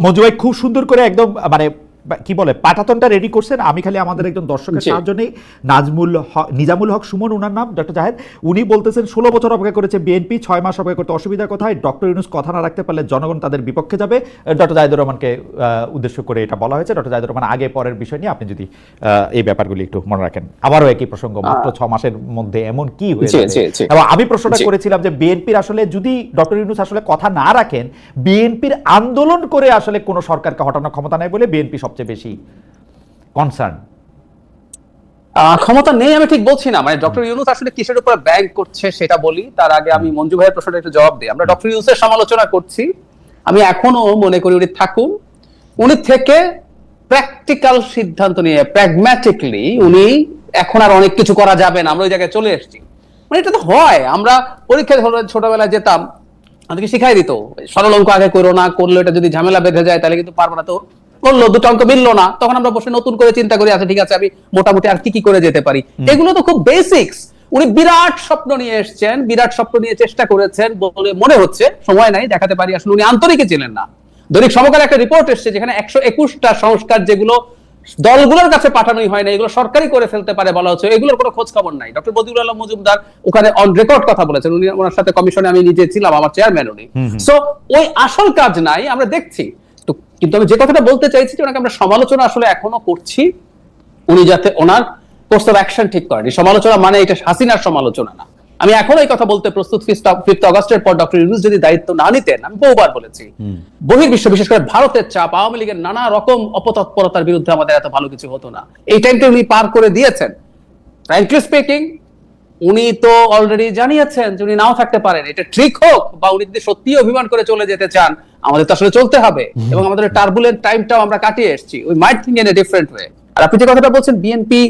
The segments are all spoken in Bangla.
মঞ্জু ভাই খুব সুন্দর করে একদম মানে কি বলে পাঠাতনটা রেডি করছেন। আমি খালি আমাদের একজন দর্শকের সাহায্য নেই। নাজমুল নিজামুল হক সুমন ওনার নাম ডক্টর জাহেদ। উনি বলতেছেন ষোলো বছর অপেক্ষা করেছে বিএনপি ছয় মাস অপেক্ষা করতে অসুবিধা কোথায় ডক্টর ইউনুস কথা না রাখতে পারলে জনগণ তাদের বিপক্ষে যাবে। ডক্টর জাহিদুর রহমানকে উদ্দেশ্য করে এটা বলা হয়েছে। ডক্টর জাহিদুর রহমান আগে পরের বিষয় নিয়ে আপনি যদি এই ব্যাপারগুলি একটু মনে রাখেন। আবারও একই প্রসঙ্গ মাত্র ছ মাসের মধ্যে এমন কি হয়েছে। এবং আমি প্রশ্নটা করেছিলাম যে বিএনপির আসলে যদি ডক্টর ইউনুস আসলে কথা না রাখেন বিএনপির আন্দোলন করে আসলে কোনো সরকারকে হটানোর ক্ষমতা নাই বলে বিএনপি সবচেয়ে বেশি কনসার্ন ক্ষমতা নেই আমি ঠিক বলছি না। মানে ডক্টর ইউনুস আসলে কিসের উপর ব্যাংক করছে সেটা বলি, তার আগে আমি মঞ্জু ভাইয়ের প্রশ্নটা একটু জবাব দিই। আমরা ডক্টর ইউনুসের সমালোচনা করছি। আমি এখনও মনে করি উনি থাকুন। উনি থেকে প্র্যাকটিক্যাল সিদ্ধান্ত নিয়ে প্র্যাগম্যাটিকলি উনি এখন আর অনেক কিছু করা যাবে না। আমরা ওই জায়গায় চলে এসেছি। মানে এটা তো হয়। আমরা পরীক্ষায় ধরো ছোটবেলায় যেতাম, আমাদেরকে শিখাই দিত, সরল অঙ্ক আগে করো, না করলে এটা যদি ঝামেলা বেঁধে যায়, তাহলে কিন্তু পারব না। তো করল দুটো অঙ্ক মিললো না তখন আমরা বসে নতুন করে চিন্তা করি আচ্ছা ঠিক আছে আমি মোটামুটি আর কি কি করে যেতে পারি? এগুলো তো খুব বেসিক্স উনি বিরাট স্বপ্ন নিয়ে এসেছেন বিরাট স্বপ্ন নিয়ে চেষ্টা করেছেন বলে মনে হচ্ছে সময় নাই দেখাতে পারি। আসলে উনি আন্তরিকই ছিলেন না। দৈনিক সমকাল একটা রিপোর্ট এসেছে যেখানে একশো একুশটা সংস্কার যেগুলো দলগুলোর কাছে পাঠানোই হয় না এগুলো সরকারি করে ফেলতে পারে বলা হচ্ছে। এগুলোর কোনো খোঁজ খবর নাই। ডক্টর বদিউল আলম মজুমদার ওখানে অন রেকর্ড কথা বলেছেন। উনি ওনার সাথে কমিশনে আমি নিজে ছিলাম আমার চেয়ারম্যান উনি। সো ওই আসল কাজ নাই আমরা দেখছি। কিন্তু আমি যে কথাটা বলতে চাইছি যে ওনাকে আমরা সমালোচনা আসলে এখনও করছি উনি যাতে ওনার কোর্স অফ অ্যাকশন ঠিক করেন। এই সমালোচনা মানে এটা হাসিনার সমালোচনা না। আমি এখন এই কথা বলতে প্রস্তুত ফিফথ অগস্টের পর ডক্টর ইউনুস যদি দায়িত্ব না নিতেন আমি বহুবার বলেছি বহির্বিশ্ব বিশেষ করে ভারতের চাপ আওয়ামী লীগের নানা রকম অপতৎপরতার বিরুদ্ধে আমাদের এত ভালো কিছু হতো না। এই টাইমটা উনি পার করে দিয়েছেন। ফ্র্যাঙ্কলি স্পিকিং উনি তো অলরেডি জানিয়েছেন যে উনি নাও থাকতে পারেন। এটা ট্রিক হোক বা উনি যদি সত্যি অভিমান করে চলে যেতে চান আমাদের তো আসলে চলতে হবে। এবং আমাদের টার্বুলেন্ট টাইমটাও আমরা কাটিয়ে এসেছি। We might think in a different way আর আপনি যে কথাটা বলছেন বিএনপি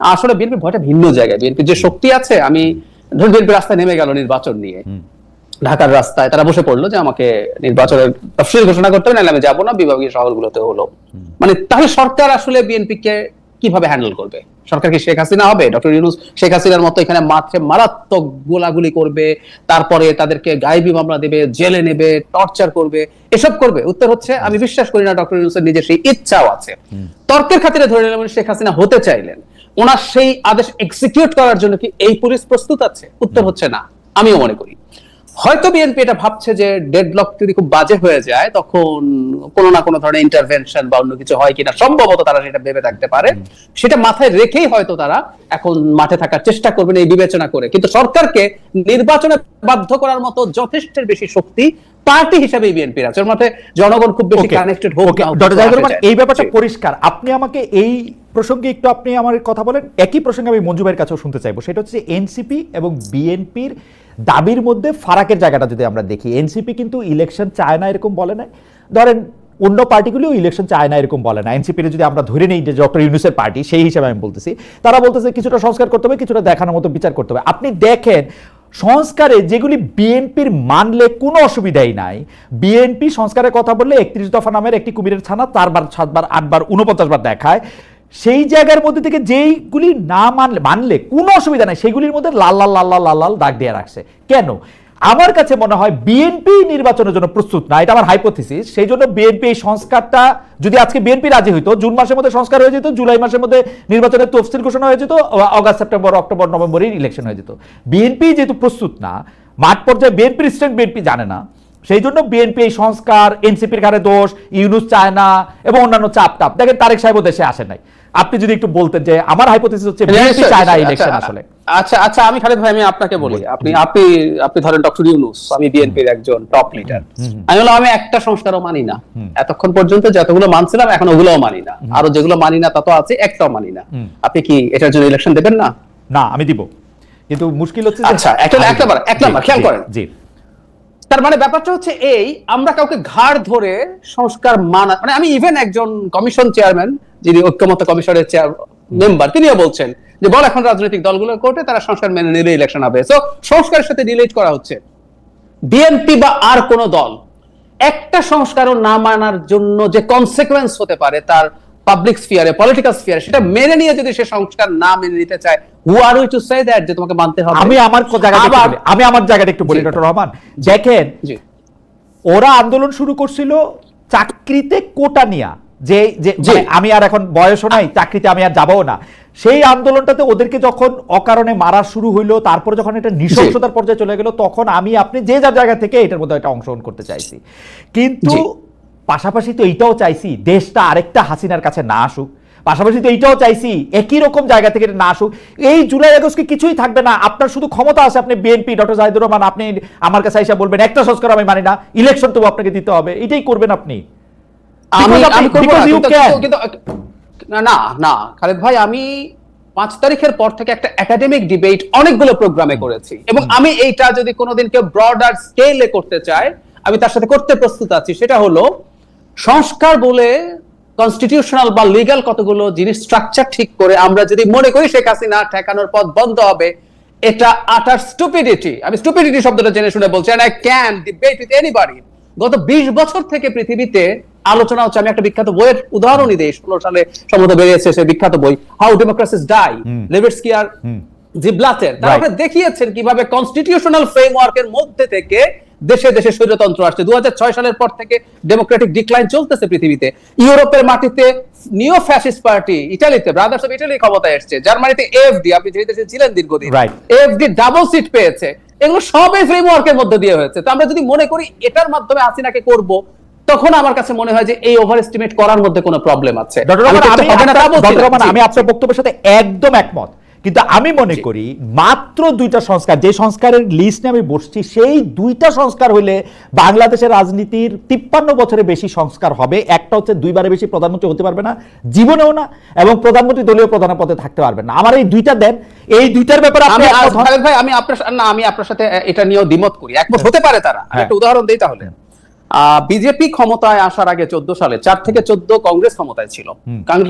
আসলে বিএনপি ভয়টা ভিন্ন জায়গায়। বিএনপির যে শক্তি আছে আমি ধরুন বিএনপি রাস্তায় নেমে গেল নির্বাচন নিয়ে। ঢাকার রাস্তায় তারা বসে পড়ল যে আমাকে নির্বাচনের তফসিল ঘোষণা করতে হবে নাহলে আমি যাব না বিভাগীয় শহরগুলোতে হলো। মানে তাহলে সরকার আসলে বিএনপি কে কীভাবে হ্যান্ডেল করবে? সরকার কি শেখ হাসিনা হবে? ডক্টর ইউনুস শেখ হাসিনার মতো এখানে মাঠে মারাত্মক গোলাগুলি করবে তারপরে তাদেরকে গায়েবী মামলা দেবে জেলে নেবে টর্চার করবে এসব করবে। উত্তর হচ্ছে আমি বিশ্বাস করি না ডক্টর ইউনুসের নিজের সেই ইচ্ছাও আছে। তর্কের খাতিরে ধরে নিলাম শেখ হাসিনা হতে চাইলেন। ওনার সেই আদেশ এক্সিকিউট করার জন্য কি এই পুলিশ প্রস্তুত আছে? উত্তর হচ্ছে না। আমিও মনে করি। হয়তো বিএনপি এটা ভাবছে যে ডেডলক যদি খুব বাজে হয়ে যায় তখন কোনো না কোনো ধরনের ইন্টারভেনশন বা অন্য কিছু হয় কিনা সম্ভবত তারা সেটা ভেবে থাকতে পারে। সেটা মাথায় রেখেই হয়তো তারা এখন মাঠে থাকার চেষ্টা করবেন এই বিবেচনা করে। কিন্তু সরকারকে নির্বাচনে বাধ্য করার মতো যথেষ্টের বেশি শক্তি পার্টি হিসেবে বিএনপির আছে। মধ্যে জনগণ খুব বেশি কানেক্টেড হোক। এই ব্যাপারটা পরিষ্কার। আপনি আমাকে এই প্রসঙ্গে একটু আপনি আমার কথা বলেন একই প্রসঙ্গে আমি মঞ্জু ভাইয়ের কাছেও শুনতে চাইব। সেটা হচ্ছে এনসিপি এবং বিএনপির দাবির মধ্যে ফারাকের জায়গাটা যদি আমরা দেখি এনসিপি কিন্তু ইলেকশন চায় না এরকম বলে না ধরেন, অন্য পার্টিগুলিও ইলেকশন চায় না এরকম বলে না এনসিপির যদি আমরা ধরে নেই যে ডক্টর ইউনুসের পার্টি সেই হিসাবে আমি বলতেছি, তারা বলতেছে কিছুটা সংস্কার করতে হবে, কিছুটা দেখানোর মতো বিচার করতে হবে। আপনি দেখেন, সংস্কারে যেগুলি বিএনপির মানলে কোনো অসুবিধাই নাই। বিএনপি সংস্কারের কথা বললে একত্রিশ দফা নামের একটি কুমিরের ছানা চারবার সাতবার, আটবার উনপঞ্চাশ বার দেখায়। সেই জায়গার মধ্যে থেকে যেইগুলি না মানলে মানলে কোনো অসুবিধা নাই সেগুলির মধ্যে লাল লাল লাল লাল লাল লাল দাগ দিয়ে রাখছে। কেন? আমার কাছে মনে হয় বিএনপি নির্বাচনের জন্য প্রস্তুত না, এটা আমার হাইপোথিসিস সেই জন্য বিএনপি এই সংস্কারটা, যদি আজকে বিএনপি রাজি হইতো, জুন মাসের মধ্যে সংস্কার হয়ে যেত, জুলাই মাসের মধ্যে নির্বাচনের তফসিল ঘোষণা হয়ে যেত অগাস্ট, সেপ্টেম্বর, অক্টোবর নভেম্বরেই ইলেকশন হয়ে যেত। বিএনপি যেহেতু প্রস্তুত না, মাঠ পর্যায়ে বিএনপি প্রেসিডেন্ট বিএনপি জানে না সেই জন্য বিএনপি এই সংস্কার এনসিপির ঘাড়ে দোষ ইউনুস চায় না এবং অন্যান্য চাপ টাপ। দেখেন তারেক সাহেবও দেশে আসে নাই। আপনি যদি একটু বলতেন যে আমার হাইপোথিসিস হচ্ছে বিএনপি চায় না ইলেকশন আসলে। আচ্ছা আচ্ছা আমি খালেদ ভাই আমি আপনাকে বলি। আপনি আপনি আপনি ধরেন ডক্টর ইউনুস আমি বিএনপির একজন টপ লিডার আমি বললাম আমি একটা সংস্কারও মানি না। এতক্ষণ পর্যন্ত যতগুলো মানছিলাম এখন ওগুলোও মানি না। আরও যেগুলো মানি না তত আছে একটাও মানি না। আপনি কি এটার জন্য ইলেকশন দেবেন না? না আমি দিব। কিন্তু মুশকিল হচ্ছে আচ্ছা, একটা- এক নাম্বার, এক নাম্বার, খেয়াল করেন। জি। তার মানে ব্যাপারটা হচ্ছে এই, আমরা কাউকে ঘাড় ধরে সংস্কার মানা মানে আমি ইভেন একজন কমিশন চেয়ারম্যান যিনি ঐক্যমত কমিশনের চেয়ার মেম্বার তিনিও বলছেন যে, বল এখন রাজনৈতিক দলগুলোর কোর্টে, তারা সংস্কার মেনে নিলে ইলেকশন হবে। তো সংস্কারের সাথে রিলেট করা হচ্ছে। বিএনপি বা আর কোন দল, একটা সংস্কারও না মানার জন্য যে কনসিকুয়েন্স হতে পারে, তার পাবলিক স্ফিয়ারে পলিটিক্যাল স্ফিয়ারে সেটা মেনে নিয়ে যদি সে সংস্কার না মেনে নিতে চায় who are we to say that যে তোমাকে মানতে হবে? আমি আমার জায়গাটা। আমি আমার জায়গাটা একটু বলি ডক্টর রহমান। দেখেন ওরা আন্দোলন শুরু করছিল চাকরিতে কোটা নিয়া। যে যে মানে আমি আর এখন বয়সও নাই চাকরিতে আমি আর যাবও না। সেই আন্দোলনটাতে ওদেরকে যখন অকারণে মারা শুরু হইল তারপরে যখন এটা নৃশংসতার পর্যায়ে চলে গেল তখন আমি আপনি যে যার জায়গা থেকে এটার মধ্যে একটা অংশগ্রহণ করতে চাইছি। কিন্তু। পাশাপাশি তো এইটাও চাইছি দেশটা আরেকটা হাসিনার কাছে না আসুক। পাশাপাশি তো এইটাও চাইছি একই রকম জায়গা থেকে না আসুক। এই জুলাই আগস্টকে কিছুই থাকবে না। আপনার শুধু ক্ষমতা আছে আপনি বিএনপি ডক্টর জাহিদুর রহমান আপনি আমার কাছে এসে বলবেন একটা সংস্কার আমি মানি না ইলেকশন তবু আপনাকে দিতে হবে। এটাই করবেন আপনি। না। না খালেদ ভাই আমি পাঁচ তারিখের পর থেকে একটা একাডেমিক ডিবেট অনেকগুলো প্রোগ্রামে করেছি। এবং আমি এইটা যদি কোনোদিন কেউ ব্রডার স্কেলে করতে চায় আমি তার সাথে করতে প্রস্তুত আছি। সেটা হলো সংস্কার বলে কনস্টিটিউশনাল বা লিগ্যাল কতগুলো জিনিস স্ট্রাকচার ঠিক করে আমরা যদি মনে করি শেখ হাসিনা ঠেকানোর পথ বন্ধ হবে এটা আটার স্টুপিডিটি আমি স্টুপিডিটি শব্দটা জেনে শুনে বলছি I can debate with anybody গত ২০ বছর থেকে পৃথিবীতে আলোচনা হচ্ছে আমি একটা বিখ্যাত বইয়ের উদাহরণই দিই ষোলো সালে সম্ভবত বেরিয়েছে সে বিখ্যাত বই হাউ ডেমোক্রেসিস ডাই লেভেটস্কি আর জিব্লাতের তারা দেখিয়েছেন কীভাবে কনস্টিটিউশনাল ফ্রেমওয়ার্কের মধ্যে থেকে দেশে দেশে স্বৈরতন্ত্র আসছে। দু সালের পর থেকে ডেমোক্রেটিক ডিক্লাইন চলতেছে পৃথিবীতে। ইউরোপের মাটিতে নিও ফ্যাসিস্ট পার্টি ইটালিতে ব্রাদার্স অফ ইটালি ক্ষমতায় এসছে। জার্মানিতে এফডি আপনি যে দেশে ছিলেন দীর্ঘদিন. এফডি ডাবল সিট পেয়েছে। এগুলো সবই ফ্রেমওয়ার্কের মধ্যে দিয়ে হয়েছে। তো আমরা যদি মনে করি এটার মাধ্যমে হাসিনাকে করব তখন আমার কাছে মনে হয় যে এই ওভার এস্টিমেট করার মধ্যে কোনো প্রবলেম আছে। আমি আপনার-। বক্তব্যের সাথে একদম একমত। কিন্তু আমি মনে করি মাত্র দুইটা সংস্কার যে সংস্কারের লিস্ট নিয়ে আমি বসছি সেই দুইটা সংস্কার হইলে বাংলাদেশের রাজনীতির তিপ্পান্ন বছরে বেশি সংস্কার হবে। একটা হচ্ছে দুইবারের বেশি প্রধানমন্ত্রী হতে পারবে না জীবনেও না এবং প্রধানমন্ত্রী দলীয় প্রধান পদে থাকতে পারবে না। আমার এই দুইটা দেন এই দুইটার ব্যাপারে আমি ভাই আমি আপনার না আমি আপনার সাথে এটা নিয়েও দ্বিমত করি একমত হতে পারে তারা। হ্যাঁ। একটা উদাহরণ দেই তাহলে। বিজেপি ক্ষমতায় আসার আগে চোদ্দ সালে চার থেকে চোদ্দ কংগ্রেস ক্ষমতায় ছিল।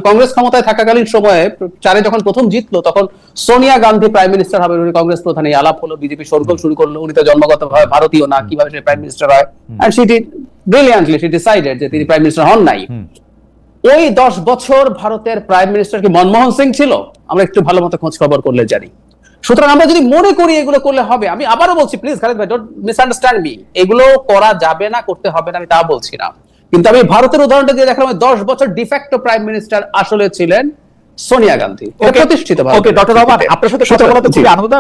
কংগ্রেস ক্ষমতায় থাকাকালীন সময়ে চারে যখন প্রথম জিতলো তখন সোনিয়া গান্ধী প্রাইম মিনিস্টার হবে উনি কংগ্রেস প্রধান। এই আলাপ হলো বিজেপি সরগোল শুরু করল উনি তো জন্মগতভাবে ভারতীয় না কীভাবে সে প্রাইম মিনিস্টার হয়? And she did brilliantly she decided যে তিনি প্রাইম মিনিস্টার হন নাই। ওই দশ বছর ভারতের প্রাইম মিনিস্টার কি মনমোহন সিং ছিল? আমরা একটু ভালো মতো খোঁজ খবর করলে জানি। সুতরাং আমরা যদি মনে করি এগুলো করলে হবে আমি আবারও বলছি প্লিজ খালেদ ভাই ডোন্ট মিসআন্ডারস্ট্যান্ড মি এগুলো করা যাবে না করতে হবে না আমি তা বলছি না। কিন্তু আমি ভারতের উদাহরণটা দিয়ে দেখলাম দশ বছর ডিফ্যাক্টো প্রাইম মিনিস্টার আসলে ছিলেন সোনিয়া গান্ধী। প্রতিষ্ঠিত ওকে ডক্টর রহমান আপনার সাথে কথা। খুবই আনন্দদায়ক।